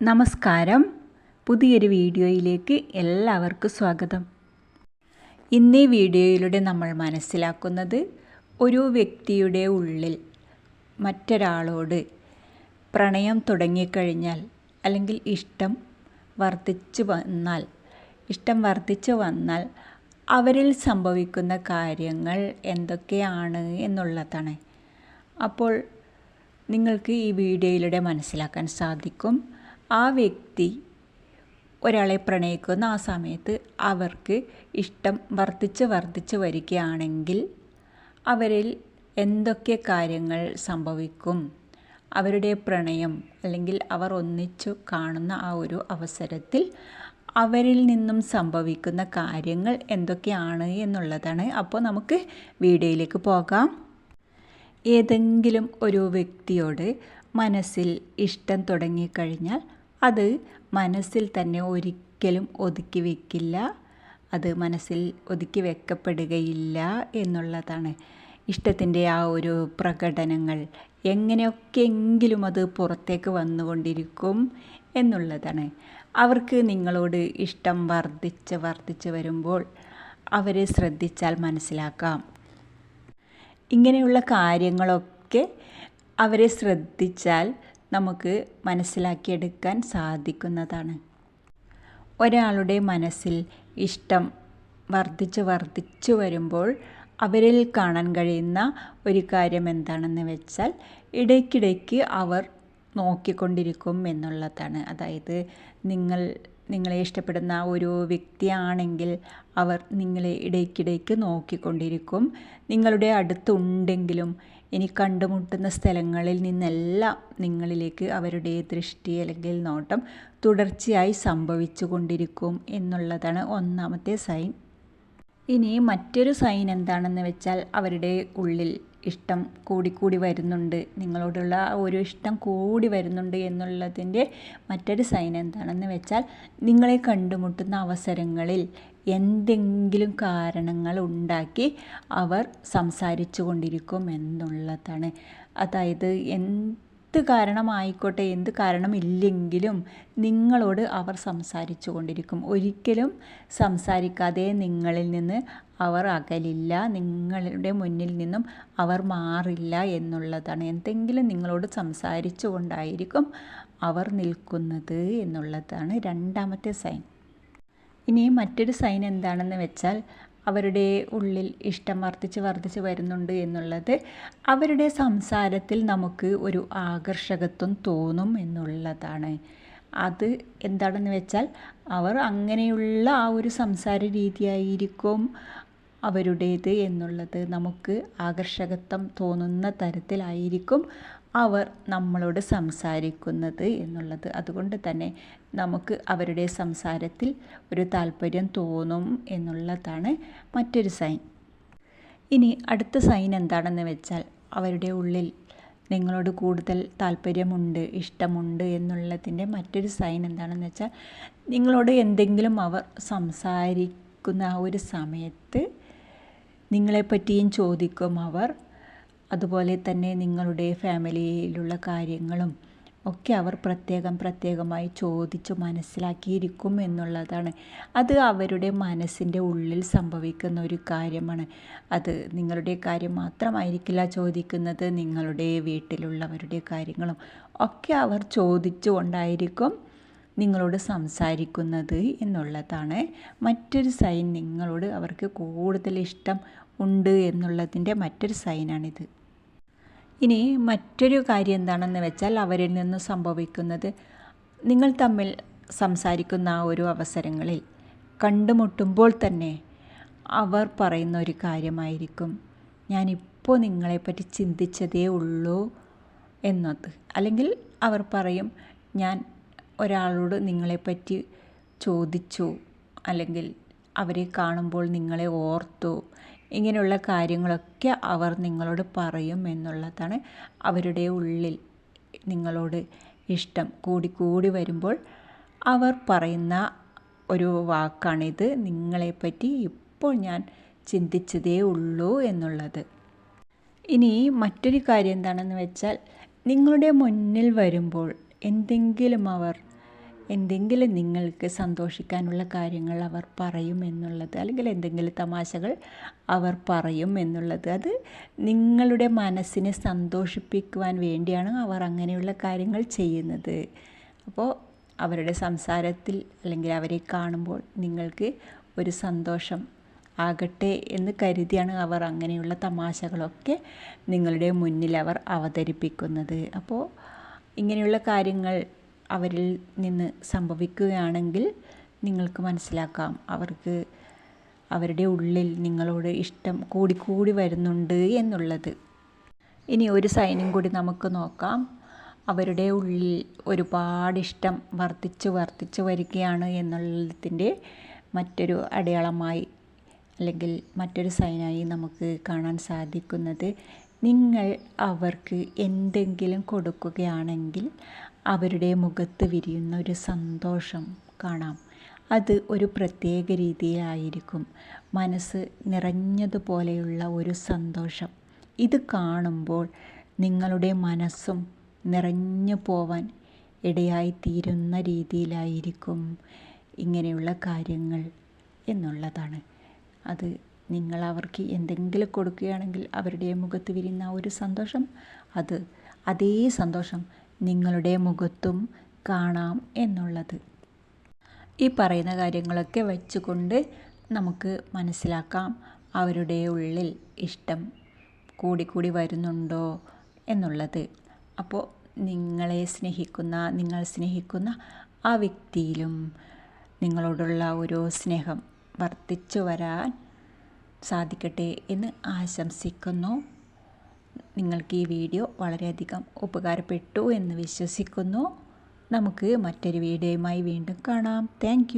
നമസ്കാരം. പുതിയൊരു വീഡിയോയിലേക്ക് എല്ലാവർക്കും സ്വാഗതം. ഇന്നീ വീഡിയോയിലൂടെ നമ്മൾ മനസ്സിലാക്കുന്നത് ഒരു വ്യക്തിയുടെ ഉള്ളിൽ മറ്റൊരാളോട് പ്രണയം തുടങ്ങിക്കഴിഞ്ഞാൽ അല്ലെങ്കിൽ ഇഷ്ടം വർദ്ധിച്ചു വന്നാൽ ഇഷ്ടം വർദ്ധിച്ചു വന്നാൽ അവരിൽ സംഭവിക്കുന്ന കാര്യങ്ങൾ എന്തൊക്കെയാണ് എന്നുള്ളതാണ്. അപ്പോൾ നിങ്ങൾക്ക് ഈ വീഡിയോയിലൂടെ മനസ്സിലാക്കാൻ സാധിക്കും. ആ വ്യക്തി ഒരാളെ പ്രണയിക്കുന്ന ആ സമയത്ത് അവർക്ക് ഇഷ്ടം വർദ്ധിച്ച് വർദ്ധിച്ച് വരികയാണെങ്കിൽ അവരിൽ എന്തൊക്കെ കാര്യങ്ങൾ സംഭവിക്കും? അവരുടെ പ്രണയം അല്ലെങ്കിൽ അവർ ഒന്നിച്ചു കാണുന്ന ആ ഒരു അവസരത്തിൽ അവരിൽ നിന്നും സംഭവിക്കുന്ന കാര്യങ്ങൾ എന്തൊക്കെയാണ് എന്നുള്ളതാണ് അപ്പോൾ നമുക്ക് വീഡിയോയിലേക്ക് പോകാം. ഏതെങ്കിലും ഒരു വ്യക്തിയോട് മനസ്സിൽ ഇഷ്ടം തുടങ്ങിക്കഴിഞ്ഞാൽ അത് മനസ്സിൽ തന്നെ ഒരിക്കലും ഒതുക്കി വെക്കില്ല. അത് മനസ്സിൽ ഒതുക്കി വെക്കപ്പെടുകയില്ല എന്നുള്ളതാണ് ഇഷ്ടത്തിന്റെ ആ ഒരു പ്രകടനങ്ങൾ. എങ്ങനെയൊക്കെ എങ്കിലും അത് പുറത്തേക്ക് വന്നുകൊണ്ടിരിക്കും എന്നുള്ളതാണ്. അവർക്ക് നിങ്ങളോട് ഇഷ്ടം വർദ്ധിച്ച് വർദ്ധിച്ച് വരുമ്പോൾ അവരെ ശ്രദ്ധിച്ചാൽ മനസ്സിലാക്കാം. ഇങ്ങനെയുള്ള കാര്യങ്ങളൊക്കെ അവരെ ശ്രദ്ധിച്ചാൽ നമുക്ക് മനസ്സിലാക്കിയെടുക്കാൻ സാധിക്കുന്നതാണ്. ഒരാളുടെ മനസ്സിൽ ഇഷ്ടം വർദ്ധിച്ച് വർദ്ധിച്ചു വരുമ്പോൾ അവരിൽ കാണാൻ കഴിയുന്ന ഒരു കാര്യം എന്താണെന്ന് വെച്ചാൽ ഇടയ്ക്കിടയ്ക്ക് അവർ നോക്കിക്കൊണ്ടിരിക്കും എന്നുള്ളതാണ്. അതായത് നിങ്ങൾ നിങ്ങളെ ഇഷ്ടപ്പെടുന്ന ഒരു വ്യക്തിയാണെങ്കിൽ അവർ നിങ്ങളെ ഇടയ്ക്കിടയ്ക്ക് നോക്കിക്കൊണ്ടിരിക്കും. നിങ്ങളുടെ അടുത്തുണ്ടെങ്കിലും ഇനി കണ്ടുമുട്ടുന്ന സ്ഥലങ്ങളിൽ നിന്നെല്ലാം നിങ്ങളിലേക്ക് അവരുടെ ദൃഷ്ടി അല്ലെങ്കിൽ നോട്ടം തുടർച്ചയായി സംഭവിച്ചു കൊണ്ടിരിക്കും എന്നുള്ളതാണ് ഒന്നാമത്തെ സൈൻ ഇനി മറ്റൊരു സൈൻ എന്താണെന്ന് വെച്ചാൽ അവരുടെ ഉള്ളിൽ ഇഷ്ടം കൂടിക്കൂടി വരുന്നുണ്ട്. നിങ്ങളോടുള്ള ഒരു ഇഷ്ടം കൂടി വരുന്നുണ്ട് എന്നുള്ളതിന്റെ മറ്റൊരു സൈൻ എന്താണെന്ന് വെച്ചാൽ നിങ്ങളെ കണ്ടുമുട്ടുന്ന അവസരങ്ങളിൽ എന്തെങ്കിലും കാരണങ്ങൾ ഉണ്ടാക്കി അവർ സംസാരിച്ചു കൊണ്ടിരിക്കും എന്നുള്ളതാണ്. അതായത് എന്ത് കാരണമായിക്കോട്ടെ എന്ത് കാരണമില്ലെങ്കിലും നിങ്ങളോട് അവർ സംസാരിച്ചു കൊണ്ടിരിക്കും ഒരിക്കലും സംസാരിക്കാതെ നിങ്ങളിൽ നിന്ന് അവർ അകലില്ല നിങ്ങളുടെ മുന്നിൽ നിന്നും അവർ മാറില്ല എന്നുള്ളതാണ്. എന്തെങ്കിലും നിങ്ങളോട് സംസാരിച്ചു കൊണ്ടായിരിക്കും അവർ നിൽക്കുന്നത് എന്നുള്ളതാണ് രണ്ടാമത്തെ സൈൻ. ഇനി മറ്റൊരു സൈൻ എന്താണെന്ന് വെച്ചാൽ അവരുടെ ഉള്ളിൽ ഇഷ്ടം വർദ്ധിച്ച് വർദ്ധിച്ച് വരുന്നുണ്ട് എന്നുള്ളത് അവരുടെ സംസാരത്തിൽ നമുക്ക് ഒരു ആകർഷകത്വം തോന്നും എന്നുള്ളതാണ്. അത് എന്താണെന്ന് വെച്ചാൽ അവർ അങ്ങനെയുള്ള ആ ഒരു സംസാര രീതിയായിരിക്കും അവരുടേത് എന്നുള്ളത് നമുക്ക് ആകർഷകത്വം തോന്നുന്ന തരത്തിലായിരിക്കും അവർ നമ്മളോട് സംസാരിക്കുന്നത് എന്നുള്ളത്. അതുകൊണ്ട് തന്നെ നമുക്ക് അവരുടെ സംസാരത്തിൽ ഒരു താല്പര്യം തോന്നും എന്നുള്ളതാണ് മറ്റൊരു സൈൻ ഇനി അടുത്ത സൈൻ എന്താണെന്ന് വെച്ചാൽ അവരുടെ ഉള്ളിൽ നിങ്ങളോട് കൂടുതൽ താല്പര്യമുണ്ട് ഇഷ്ടമുണ്ട് എന്നുള്ളതിന്റെ മറ്റൊരു സൈൻ എന്താണെന്ന് വെച്ചാൽ നിങ്ങളോട് എന്തെങ്കിലും അവർ സംസാരിക്കുന്ന ആ ഒരു സമയത്ത് നിങ്ങളെപ്പറ്റിയും ചോദിക്കും അവർ. അതുപോലെ തന്നെ നിങ്ങളുടെ ഫാമിലിയിലുള്ള കാര്യങ്ങളും ഒക്കെ അവർ പ്രത്യേകം പ്രത്യേകമായി ചോദിച്ചു മനസ്സിലാക്കിയിരിക്കും എന്നുള്ളതാണ്. അത് അവരുടെ മനസ്സിന്റെ ഉള്ളിൽ സംഭവിക്കുന്ന ഒരു കാര്യമാണ്. അത് നിങ്ങളുടെ കാര്യം മാത്രമായിരിക്കില്ല ചോദിക്കുന്നത് നിങ്ങളുടെ വീട്ടിലുള്ളവരുടെ കാര്യങ്ങളും ഒക്കെ അവർ ചോദിച്ചുകൊണ്ടായിരിക്കും നിങ്ങളോട് സംസാരിക്കുന്നത് എന്നുള്ളതാണ്. മറ്റൊരു സൈൻ നിങ്ങളോട് അവർക്ക് കൂടുതൽ ഇഷ്ടം ഉണ്ട് എന്നുള്ളതിന്റെ മറ്റൊരു സൈനാണിത്. ഇനി മറ്റൊരു കാര്യം എന്താണെന്ന് വെച്ചാൽ അവരിൽ നിന്ന് സംഭവിക്കുന്നത് നിങ്ങൾ തമ്മിൽ സംസാരിക്കുന്ന ആ ഒരു അവസരങ്ങളിൽ കണ്ടുമുട്ടുമ്പോൾ തന്നെ അവർ പറയുന്ന ഒരു കാര്യമായിരിക്കും. ഞാനിപ്പോൾ നിങ്ങളെപ്പറ്റി ചിന്തിച്ചതേ ഉള്ളൂ എന്നത്. അല്ലെങ്കിൽ അവർ പറയും ഞാൻ ഒരാളോട് നിങ്ങളെപ്പറ്റി ചോദിച്ചു. അല്ലെങ്കിൽ അവരെ കാണുമ്പോൾ നിങ്ങളെ ഓർത്തു. ഇങ്ങനെയുള്ള കാര്യങ്ങളൊക്കെ അവർ നിങ്ങളോട് പറയും എന്നുള്ളതാണ് അവരുടെ ഉള്ളിൽ നിങ്ങളോട് ഇഷ്ടം. കൂടിക്കൂടി കൂടി വരുമ്പോൾ അവർ പറയുന്ന ഒരു വാക്കാണിത്. നിങ്ങളെപ്പറ്റി ഇപ്പോൾ ഞാൻ ചിന്തിച്ചതേ ഉള്ളൂ എന്നുള്ളത്. ഇനി മറ്റൊരു കാര്യം എന്താണെന്ന് വെച്ചാൽ നിങ്ങളുടെ മുന്നിൽ വരുമ്പോൾ എന്തെങ്കിലും അവർ എന്തെങ്കിലും നിങ്ങൾക്ക് സന്തോഷിക്കാനുള്ള കാര്യങ്ങൾ അവർ പറയും എന്നുള്ളത് അല്ലെങ്കിൽ എന്തെങ്കിലും തമാശകൾ അവർ പറയും എന്നുള്ളത് അത് നിങ്ങളുടെ മനസ്സിനെ സന്തോഷിപ്പിക്കുവാൻ വേണ്ടിയാണ് അവർ അങ്ങനെയുള്ള കാര്യങ്ങൾ ചെയ്യുന്നത്. അപ്പോൾ അവരുടെ സംസാരത്തിൽ അല്ലെങ്കിൽ അവരെ കാണുമ്പോൾ നിങ്ങൾക്ക് ഒരു സന്തോഷം ആകട്ടെ എന്ന് കരുതിയാണ് അവർ അങ്ങനെയുള്ള തമാശകളൊക്കെ നിങ്ങളുടെ മുന്നിൽ അവർ അവതരിപ്പിക്കുന്നത്. അപ്പോൾ ഇങ്ങനെയുള്ള കാര്യങ്ങൾ അവരിൽ നിന്ന് സംഭവിക്കുകയാണെങ്കിൽ നിങ്ങൾക്ക് മനസ്സിലാക്കാം. അവർക്ക് അവരുടെ ഉള്ളിൽ നിങ്ങളോട് ഇഷ്ടം കൂടിക്കൂടി വരുന്നുണ്ട് എന്നുള്ളത്. ഇനി ഒരു സൈനും കൂടി നമുക്ക് നോക്കാം. അവരുടെ ഉള്ളിൽ ഒരുപാട് ഇഷ്ടം വർദ്ധിച്ച് വർദ്ധിച്ച് വരികയാണ് എന്നുള്ളതിന്റെ മറ്റൊരു അടയാളമായി അല്ലെങ്കിൽ മറ്റൊരു സൈനായി നമുക്ക് കാണാൻ സാധിക്കുന്നത് നിങ്ങൾ അവർക്ക് എന്തെങ്കിലും കൊടുക്കുകയാണെങ്കിൽ അവരുടെ മുഖത്ത് വിരിയുന്ന ഒരു സന്തോഷം കാണാം. അത് ഒരു പ്രത്യേക രീതിയിലായിരിക്കും. മനസ്സ് നിറഞ്ഞതുപോലെയുള്ള ഒരു സന്തോഷം. ഇത് കാണുമ്പോൾ നിങ്ങളുടെ മനസ്സും നിറഞ്ഞു പോവാൻ ഇടയായി തീരുന്ന രീതിയിലായിരിക്കും ഇങ്ങനെയുള്ള കാര്യങ്ങൾ എന്നുള്ളതാണ്. അത് നിങ്ങൾ അവർക്ക് എന്തെങ്കിലും കൊടുക്കുകയാണെങ്കിൽ അവരുടെ മുഖത്ത് വിരിയുന്ന ഒരു സന്തോഷം അത് അതേ സന്തോഷം നിങ്ങളുടെ മുഖത്തും കാണാം എന്നുള്ളത്. ഈ പറയുന്ന കാര്യങ്ങളൊക്കെ വെച്ചുകൊണ്ട് നമുക്ക് മനസ്സിലാക്കാം അവരുടെ ഉള്ളിൽ ഇഷ്ടം കൂടിക്കൂടി വരുന്നുണ്ടോ എന്നുള്ളത്. അപ്പോൾ നിങ്ങളെ സ്നേഹിക്കുന്ന നിങ്ങൾ സ്നേഹിക്കുന്ന ആ വ്യക്തിയിലും നിങ്ങളോടുള്ള ഒരു സ്നേഹം വർദ്ധിച്ചു വരാൻ സാധിക്കട്ടെ എന്ന് ആശംസിക്കുന്നു. നിങ്ങൾക്ക് ഈ വീഡിയോ വളരെയധികം ഉപകാരപ്പെട്ടു എന്ന് വിശ്വസിക്കുന്നു. നമുക്ക് മറ്റൊരു വീഡിയോയുമായി വീണ്ടും കാണാം. താങ്ക്